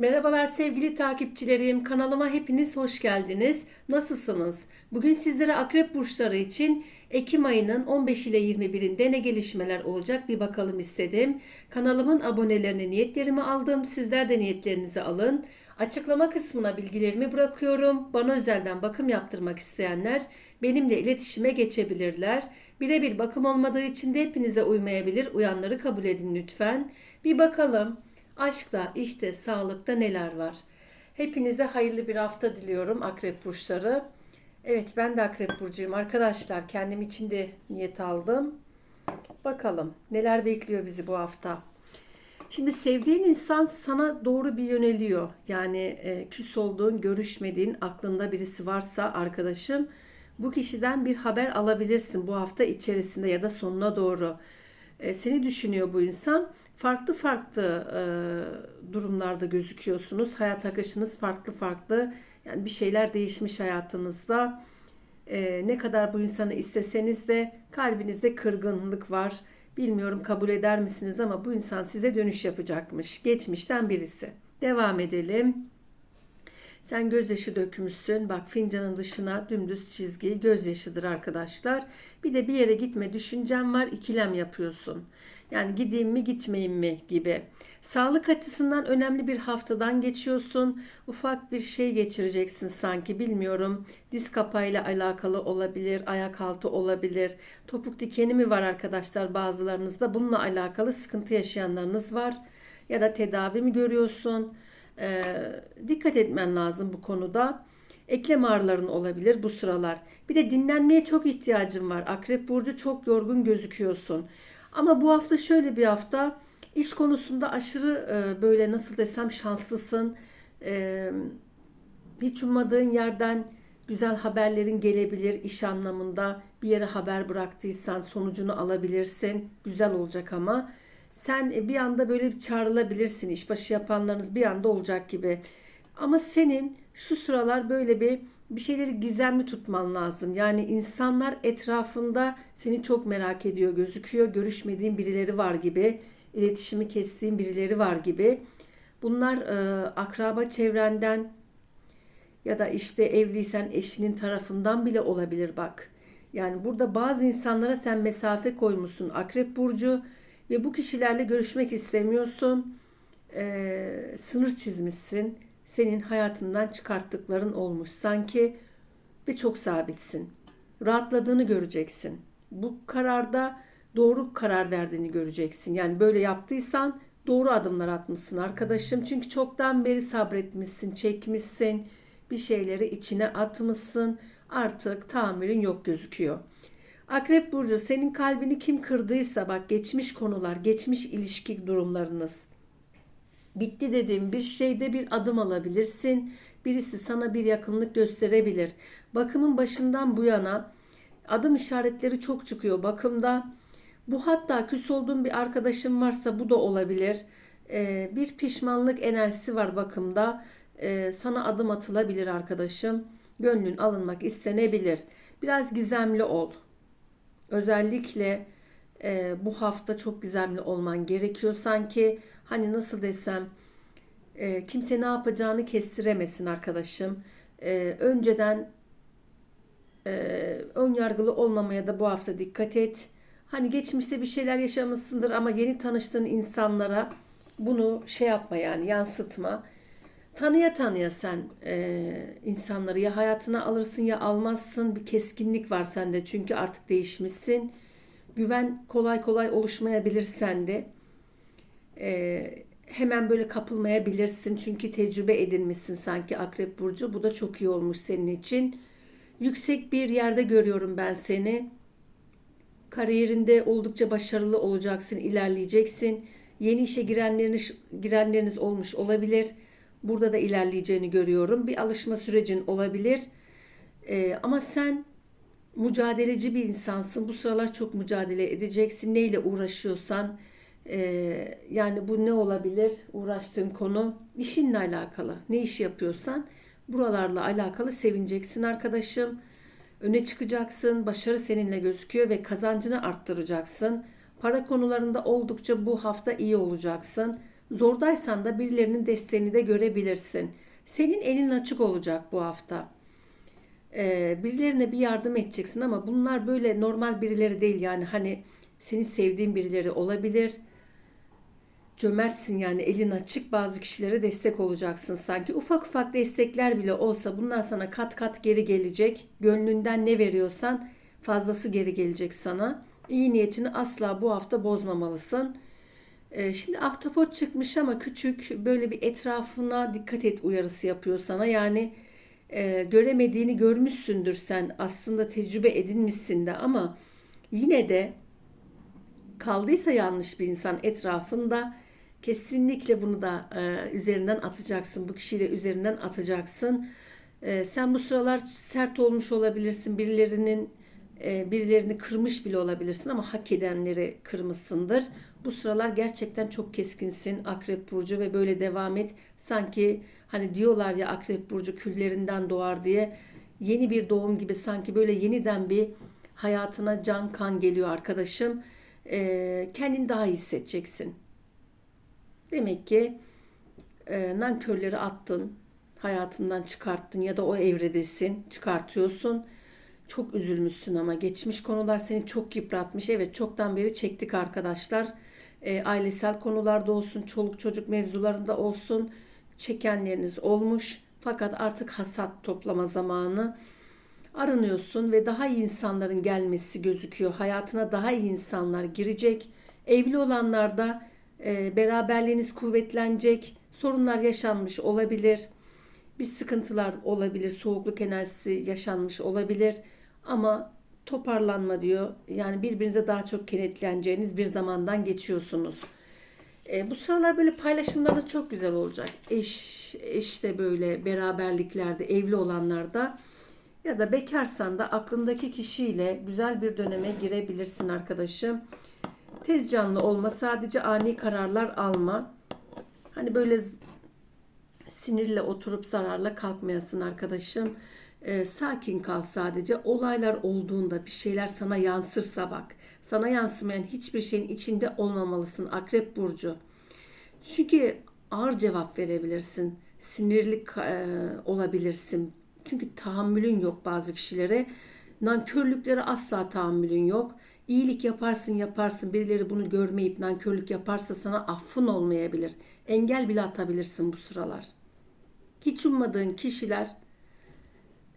Merhabalar sevgili takipçilerim. Kanalıma hepiniz hoş geldiniz. Nasılsınız? Bugün sizlere akrep burçları için Ekim ayının 15 ile 21'inde ne gelişmeler olacak bir bakalım istedim. Kanalımın abonelerine niyetlerimi aldım. Sizler de niyetlerinizi alın. Açıklama kısmına bilgilerimi bırakıyorum. Bana özelden bakım yaptırmak isteyenler benimle iletişime geçebilirler. Birebir bakım olmadığı için de hepinize uymayabilir. Uyanları kabul edin lütfen. Bir bakalım. Aşkta, işte, sağlıkta neler var? Hepinize hayırlı bir hafta diliyorum akrep burçları. Evet ben de akrep burcuyum arkadaşlar. Kendim için de niyet aldım. Bakalım neler bekliyor bizi bu hafta. Şimdi sevdiğin insan sana doğru bir yöneliyor. Yani e, küs olduğun, görüşmediğin, aklında birisi varsa arkadaşım bu kişiden bir haber alabilirsin bu hafta içerisinde ya da sonuna doğru. E, seni düşünüyor bu insan. Farklı farklı e, durumlarda gözüküyorsunuz. Hayat akışınız farklı farklı. Yani bir şeyler değişmiş hayatınızda. E, ne kadar bu insanı isteseniz de kalbinizde kırgınlık var. Bilmiyorum kabul eder misiniz ama bu insan size dönüş yapacakmış. Geçmişten birisi. Devam edelim. Sen gözyaşı dökmüşsün. Bak fincanın dışına dümdüz çizgi gözyaşıdır arkadaşlar. Bir de bir yere gitme düşüncen var. ikilem yapıyorsun. Yani gideyim mi gitmeyeyim mi gibi. Sağlık açısından önemli bir haftadan geçiyorsun. Ufak bir şey geçireceksin sanki bilmiyorum. Diz kapağıyla alakalı olabilir, ayak altı olabilir. Topuk dikeni mi var arkadaşlar bazılarınızda? Bununla alakalı sıkıntı yaşayanlarınız var. Ya da tedavi mi görüyorsun? Ee, dikkat etmen lazım bu konuda. Eklem ağrıların olabilir bu sıralar. Bir de dinlenmeye çok ihtiyacın var. Akrep burcu çok yorgun gözüküyorsun. Ama bu hafta şöyle bir hafta. İş konusunda aşırı e, böyle nasıl desem şanslısın. E, hiç ummadığın yerden güzel haberlerin gelebilir iş anlamında. Bir yere haber bıraktıysan sonucunu alabilirsin. Güzel olacak ama. Sen bir anda böyle çağrılabilirsin. İşbaşı yapanlarınız bir anda olacak gibi. Ama senin şu sıralar böyle bir bir şeyleri gizemli tutman lazım. Yani insanlar etrafında seni çok merak ediyor gözüküyor. Görüşmediğin birileri var gibi. iletişimi kestiğin birileri var gibi. Bunlar e, akraba çevrenden ya da işte evliysen eşinin tarafından bile olabilir bak. Yani burada bazı insanlara sen mesafe koymuşsun Akrep Burcu ve bu kişilerle görüşmek istemiyorsun. E, sınır çizmişsin senin hayatından çıkarttıkların olmuş sanki ve çok sabitsin. Rahatladığını göreceksin. Bu kararda doğru karar verdiğini göreceksin. Yani böyle yaptıysan doğru adımlar atmışsın arkadaşım. Çünkü çoktan beri sabretmişsin, çekmişsin. Bir şeyleri içine atmışsın. Artık tahammülün yok gözüküyor. Akrep Burcu senin kalbini kim kırdıysa bak geçmiş konular, geçmiş ilişki durumlarınız bitti dediğim bir şeyde bir adım alabilirsin. Birisi sana bir yakınlık gösterebilir. Bakımın başından bu yana adım işaretleri çok çıkıyor bakımda. Bu hatta küs olduğum bir arkadaşım varsa bu da olabilir. Ee, bir pişmanlık enerjisi var bakımda. Ee, sana adım atılabilir arkadaşım. Gönlün alınmak istenebilir. Biraz gizemli ol. Özellikle e, bu hafta çok gizemli olman gerekiyor. Sanki hani nasıl desem e, kimse ne yapacağını kestiremesin arkadaşım. E, önceden e, ön yargılı olmamaya da bu hafta dikkat et. Hani geçmişte bir şeyler yaşamışsındır ama yeni tanıştığın insanlara bunu şey yapma yani yansıtma. Tanıya tanıya sen e, insanları ya hayatına alırsın ya almazsın. Bir keskinlik var sende çünkü artık değişmişsin. Güven kolay kolay oluşmayabilir sende. Ee, hemen böyle kapılmayabilirsin çünkü tecrübe edinmişsin sanki Akrep Burcu. Bu da çok iyi olmuş senin için. Yüksek bir yerde görüyorum ben seni. Kariyerinde oldukça başarılı olacaksın, ilerleyeceksin. Yeni işe girenleriniz, girenleriniz olmuş olabilir. Burada da ilerleyeceğini görüyorum. Bir alışma sürecin olabilir. Ee, ama sen mücadeleci bir insansın. Bu sıralar çok mücadele edeceksin. Neyle uğraşıyorsan e, yani bu ne olabilir? Uğraştığın konu işinle alakalı. Ne iş yapıyorsan buralarla alakalı sevineceksin arkadaşım. Öne çıkacaksın. Başarı seninle gözüküyor ve kazancını arttıracaksın. Para konularında oldukça bu hafta iyi olacaksın. Zordaysan da birilerinin desteğini de görebilirsin. Senin elin açık olacak bu hafta. Ee, birilerine bir yardım edeceksin ama bunlar böyle normal birileri değil yani hani seni sevdiğin birileri olabilir. Cömertsin yani elin açık bazı kişilere destek olacaksın sanki. Ufak ufak destekler bile olsa bunlar sana kat kat geri gelecek. Gönlünden ne veriyorsan fazlası geri gelecek sana. İyi niyetini asla bu hafta bozmamalısın. Ee, şimdi ahtapot çıkmış ama küçük böyle bir etrafına dikkat et uyarısı yapıyor sana. Yani e, göremediğini görmüşsündür sen aslında tecrübe edinmişsin de ama yine de kaldıysa yanlış bir insan etrafında kesinlikle bunu da e, üzerinden atacaksın. Bu kişiyi de üzerinden atacaksın. E, sen bu sıralar sert olmuş olabilirsin. Birilerinin birilerini kırmış bile olabilirsin ama hak edenleri kırmışsındır. Bu sıralar gerçekten çok keskinsin Akrep Burcu ve böyle devam et. Sanki hani diyorlar ya Akrep Burcu küllerinden doğar diye yeni bir doğum gibi sanki böyle yeniden bir hayatına can kan geliyor arkadaşım. E, kendini daha iyi hissedeceksin. Demek ki e, nankörleri attın, hayatından çıkarttın ya da o evredesin, çıkartıyorsun. Çok üzülmüşsün ama geçmiş konular seni çok yıpratmış. Evet çoktan beri çektik arkadaşlar. E, ailesel konularda olsun, çoluk çocuk mevzularında olsun çekenleriniz olmuş. Fakat artık hasat toplama zamanı. Arınıyorsun ve daha iyi insanların gelmesi gözüküyor. Hayatına daha iyi insanlar girecek. Evli olanlar da e, beraberliğiniz kuvvetlenecek. Sorunlar yaşanmış olabilir. Bir sıkıntılar olabilir. Soğukluk enerjisi yaşanmış olabilir. Ama toparlanma diyor. Yani birbirinize daha çok kenetleneceğiniz bir zamandan geçiyorsunuz. E, bu sıralar böyle paylaşımlarda çok güzel olacak. Eş, işte böyle beraberliklerde, evli olanlarda ya da bekarsan da aklındaki kişiyle güzel bir döneme girebilirsin arkadaşım. Tez canlı olma, sadece ani kararlar alma. Hani böyle sinirle oturup zararla kalkmayasın arkadaşım. Ee, sakin kal sadece. Olaylar olduğunda bir şeyler sana yansırsa bak. Sana yansımayan hiçbir şeyin içinde olmamalısın Akrep Burcu. Çünkü ağır cevap verebilirsin. Sinirli e, olabilirsin. Çünkü tahammülün yok bazı kişilere. Nankörlüklere asla tahammülün yok. İyilik yaparsın yaparsın birileri bunu görmeyip nankörlük yaparsa sana affın olmayabilir. Engel bile atabilirsin bu sıralar. Hiç ummadığın kişiler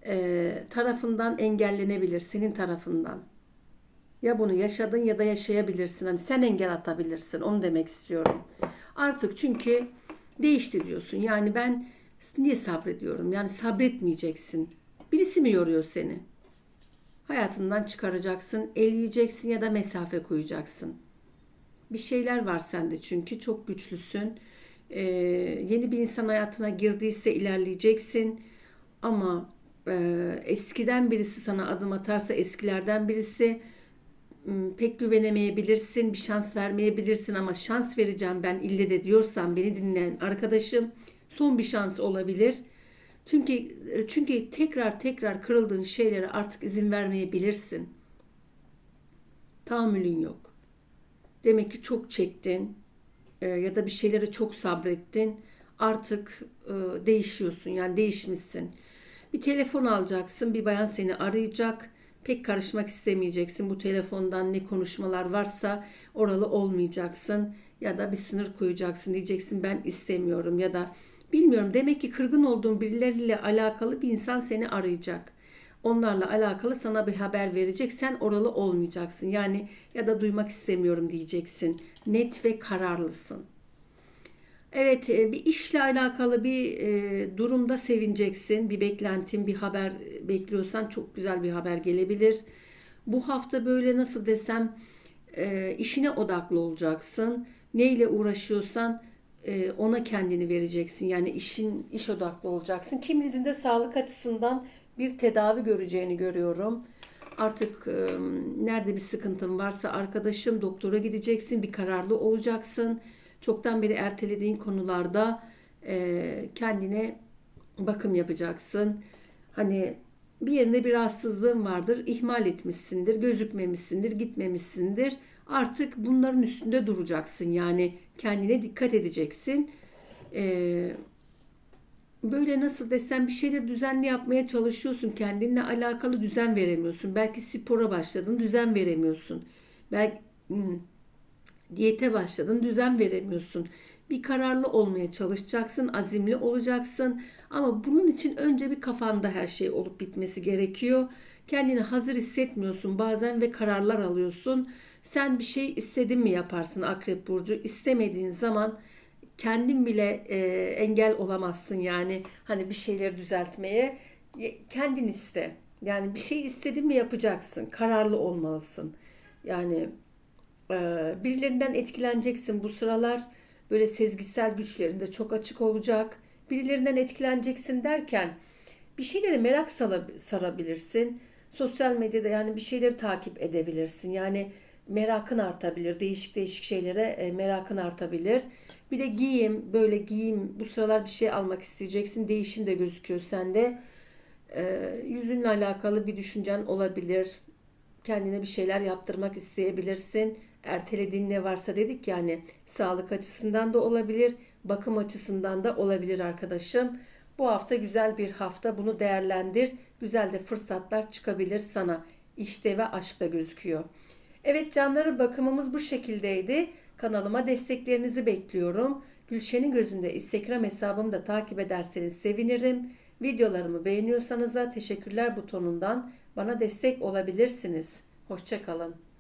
e, tarafından engellenebilir senin tarafından. Ya bunu yaşadın ya da yaşayabilirsin. Hani sen engel atabilirsin. Onu demek istiyorum. Artık çünkü değişti diyorsun. Yani ben niye sabrediyorum? Yani sabretmeyeceksin. Birisi mi yoruyor seni? Hayatından çıkaracaksın, eleyeceksin ya da mesafe koyacaksın. Bir şeyler var sende çünkü çok güçlüsün. Ee, yeni bir insan hayatına girdiyse ilerleyeceksin. Ama e, eskiden birisi sana adım atarsa eskilerden birisi pek güvenemeyebilirsin, bir şans vermeyebilirsin ama şans vereceğim ben ille de diyorsan beni dinleyen arkadaşım son bir şans olabilir. Çünkü çünkü tekrar tekrar kırıldığın şeylere artık izin vermeyebilirsin. Tahammülün yok. Demek ki çok çektin e, ya da bir şeylere çok sabrettin. Artık e, değişiyorsun yani değişmişsin. Bir telefon alacaksın, bir bayan seni arayacak. Pek karışmak istemeyeceksin. Bu telefondan ne konuşmalar varsa oralı olmayacaksın. Ya da bir sınır koyacaksın. Diyeceksin ben istemiyorum ya da Bilmiyorum demek ki kırgın olduğun birileriyle alakalı bir insan seni arayacak. Onlarla alakalı sana bir haber verecek. Sen oralı olmayacaksın. Yani ya da duymak istemiyorum diyeceksin. Net ve kararlısın. Evet e, bir işle alakalı bir e, durumda sevineceksin. Bir beklentin, bir haber bekliyorsan çok güzel bir haber gelebilir. Bu hafta böyle nasıl desem e, işine odaklı olacaksın. Neyle uğraşıyorsan ona kendini vereceksin. Yani işin iş odaklı olacaksın. Kiminizin de sağlık açısından bir tedavi göreceğini görüyorum. Artık nerede bir sıkıntın varsa arkadaşım doktora gideceksin. Bir kararlı olacaksın. Çoktan beri ertelediğin konularda e, kendine bakım yapacaksın. Hani bir yerinde bir rahatsızlığın vardır, ihmal etmişsindir, gözükmemişsindir, gitmemişsindir. Artık bunların üstünde duracaksın. Yani kendine dikkat edeceksin. Ee, böyle nasıl desem bir şeyleri düzenli yapmaya çalışıyorsun. Kendinle alakalı düzen veremiyorsun. Belki spora başladın, düzen veremiyorsun. Belki hmm, diyete başladın, düzen veremiyorsun. Bir kararlı olmaya çalışacaksın, azimli olacaksın. Ama bunun için önce bir kafanda her şey olup bitmesi gerekiyor. Kendini hazır hissetmiyorsun bazen ve kararlar alıyorsun. Sen bir şey istedin mi yaparsın Akrep Burcu. İstemediğin zaman kendin bile e, engel olamazsın yani hani bir şeyleri düzeltmeye. Kendin iste. Yani bir şey istedin mi yapacaksın. Kararlı olmalısın. Yani birilerinden etkileneceksin bu sıralar. Böyle sezgisel güçlerinde çok açık olacak. Birilerinden etkileneceksin derken bir şeylere merak sarabilirsin. Sosyal medyada yani bir şeyleri takip edebilirsin. Yani merakın artabilir. Değişik değişik şeylere e, merakın artabilir. Bir de giyim, böyle giyim bu sıralar bir şey almak isteyeceksin. Değişim de gözüküyor sende. E, yüzünle alakalı bir düşüncen olabilir. Kendine bir şeyler yaptırmak isteyebilirsin. Ertelediğin ne varsa dedik yani sağlık açısından da olabilir, bakım açısından da olabilir arkadaşım. Bu hafta güzel bir hafta. Bunu değerlendir. Güzel de fırsatlar çıkabilir sana. İşte ve aşkta gözüküyor. Evet canları bakımımız bu şekildeydi. Kanalıma desteklerinizi bekliyorum. Gülşen'in gözünde Instagram hesabımı da takip ederseniz sevinirim. Videolarımı beğeniyorsanız da teşekkürler butonundan bana destek olabilirsiniz. Hoşçakalın.